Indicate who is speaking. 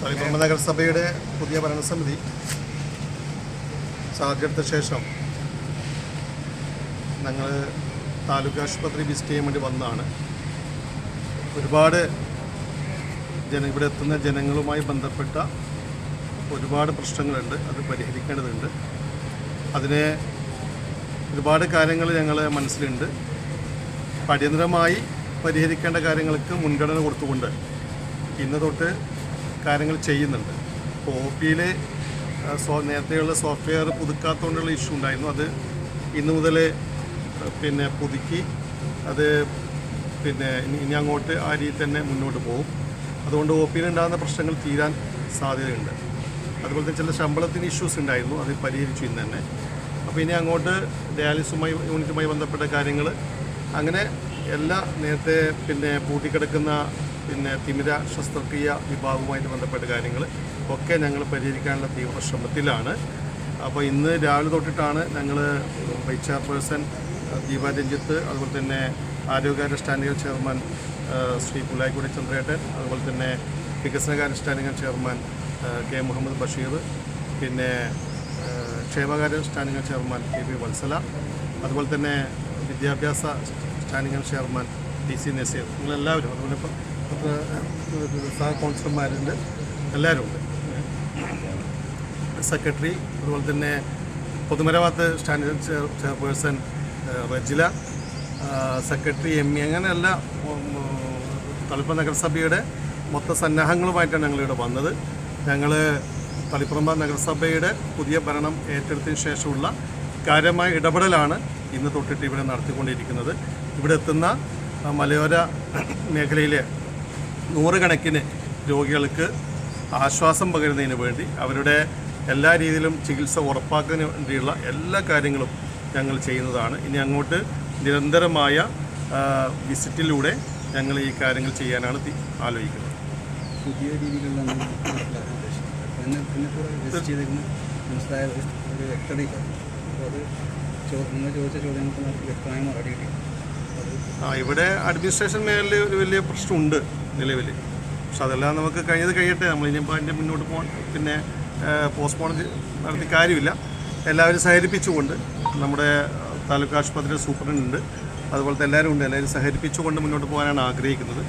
Speaker 1: തളിപ്പറമ്പ് നഗരസഭയുടെ പുതിയ ഭരണസമിതി ചാർജെടുത്ത ശേഷം ഞങ്ങൾ താലൂക്ക് ആശുപത്രി വിസിറ്റ് ചെയ്യാൻ വേണ്ടി വന്നതാണ്. ഒരുപാട് ജന ഇവിടെ എത്തുന്ന ജനങ്ങളുമായി ബന്ധപ്പെട്ട ഒരുപാട് പ്രശ്നങ്ങളുണ്ട്. അത് പരിഹരിക്കേണ്ടതുണ്ട്. അതിനെ ഒരുപാട് കാര്യങ്ങൾ ഞങ്ങൾ മനസ്സിലുണ്ട്. അടിയന്തരമായി പരിഹരിക്കേണ്ട കാര്യങ്ങൾക്ക് മുൻഗണന കൊടുത്തുകൊണ്ട് ഇന്ന് തൊട്ട് കാര്യങ്ങൾ ചെയ്യുന്നുണ്ട്. ഇപ്പോൾ ഒ പിയിൽ സോ നേരത്തെയുള്ള സോഫ്റ്റ്വെയർ പുതുക്കാത്തതുകൊണ്ടുള്ള ഇഷ്യൂ ഉണ്ടായിരുന്നു. അത് ഇന്ന് മുതൽ പിന്നെ പുതുക്കി അത് പിന്നെ ഇനി അങ്ങോട്ട് ആ രീതിയിൽ തന്നെ മുന്നോട്ട് പോകും. അതുകൊണ്ട് ഒ പിയിൽ ഉണ്ടാകുന്ന പ്രശ്നങ്ങൾ തീരാൻ സാധ്യതയുണ്ട്. അതുപോലെ തന്നെ ചില ശമ്പളത്തിന് ഇഷ്യൂസ് ഉണ്ടായിരുന്നു. അത് പരിഹരിച്ചു ഇന്ന് തന്നെ. അപ്പോൾ ഇനി അങ്ങോട്ട് ഡയാലിസുമായി യൂണിറ്റുമായി ബന്ധപ്പെട്ട കാര്യങ്ങൾ അങ്ങനെ എല്ലാ നേരത്തെ പിന്നെ പൂട്ടിക്കിടക്കുന്ന പിന്നെ തിമിര ശസ്ത്രക്രിയ വിഭാഗവുമായിട്ട് ബന്ധപ്പെട്ട കാര്യങ്ങൾ ഒക്കെ ഞങ്ങൾ പരിഹരിക്കാനുള്ള തീവ്ര ശ്രമത്തിലാണ് അപ്പോൾ ഇന്ന് രാവിലെ തൊട്ടിട്ടാണ് ഞങ്ങൾ വൈസ് ചെയർപേഴ്സൺ ദീപ രഞ്ജിത്ത് അതുപോലെ തന്നെ ആരോഗ്യകാര്യ സ്റ്റാൻഡിംഗ് ചെയർമാൻ ശ്രീ പുലായിക്കുടി ചന്ദ്രേട്ടൻ അതുപോലെ തന്നെ വികസനകാര്യ standing chairman K Muhammad Basheer പിന്നെ ക്ഷേമകാര്യ standing chairman K P Vatsala അതുപോലെ തന്നെ വിദ്യാഭ്യാസ standing chairman T C Naseer. നിങ്ങളെല്ലാവരും അതുപോലെ സഹ കൗൺസിലർമാരുണ്ട്. എല്ലാവരും ഉണ്ട്. സെക്രട്ടറി അതുപോലെ തന്നെ പൊതുമരാമത്ത് standard chair chairperson Rajila secretary M E അങ്ങനെ എല്ലാ ഉം, തളിപ്പ നഗരസഭയുടെ മൊത്ത സന്നാഹങ്ങളുമായിട്ടാണ് ഞങ്ങളിവിടെ വന്നത്. ഞങ്ങൾ തളിപ്പറമ്പ നഗരസഭയുടെ പുതിയ ഭരണം ഏറ്റെടുത്തതിന് ശേഷമുള്ള കാര്യമായ ഇടപെടലാണ് ഇന്ന് തൊട്ടിട്ട് ഇവിടെ നടത്തിക്കൊണ്ടിരിക്കുന്നത്. ഇവിടെ എത്തുന്ന മലയോര മേഖലയിലെ നൂറുകണക്കിന് രോഗികൾക്ക് ആശ്വാസം പകരുന്നതിന് വേണ്ടി അവരുടെ എല്ലാ രീതിയിലും ചികിത്സ ഉറപ്പാക്കുന്നതിന് വേണ്ടിയുള്ള എല്ലാ കാര്യങ്ങളും ഞങ്ങൾ ചെയ്യുന്നതാണ്. ഇനി അങ്ങോട്ട് നിരന്തരമായ വിസിറ്റിലൂടെ ഞങ്ങൾ ഈ കാര്യങ്ങൾ ചെയ്യാനാണ് ആലോചിക്കുന്നത്.
Speaker 2: പുതിയ രീതികളിലാണ് മനസ്സിലാക്കാൻ ഉദ്ദേശിക്കുന്നത് അപ്പോൾ എന്നെ എന്നെ കൂടെ വിസിറ്റ് ചെയ്തേക്കുന്ന മനസ്സിലായ ഒരു ഒരു അപ്പോൾ അത് ചോ ചോദിച്ച ചോദ്യങ്ങൾക്ക് വ്യക്തമായ മറുപടി കിട്ടി.
Speaker 1: ആ ഇവിടെ അഡ്മിനിസ്ട്രേഷൻ മേഖലയിൽ ഒരു വലിയ പ്രശ്നമുണ്ട് നിലവിൽ പക്ഷെ അതെല്ലാം നമുക്ക് കഴിഞ്ഞത് കഴിയട്ടെ. നമ്മൾ ഇനിയിപ്പോൾ അതിന്റെ മുന്നോട്ട് പോകാൻ പിന്നെ പോസ്റ്റ്പോൺ നടത്തി കാര്യമില്ല. എല്ലാവരും സഹകരിപ്പിച്ചുകൊണ്ട് നമ്മുടെ താലൂക്ക് ആശുപത്രി സൂപ്രണ്ട് അതുപോലത്തെ എല്ലാവരും ഉണ്ട്. എല്ലാവരും സഹകരിപ്പിച്ചുകൊണ്ട് മുന്നോട്ട് പോകാനാണ് ആഗ്രഹിക്കുന്നത്.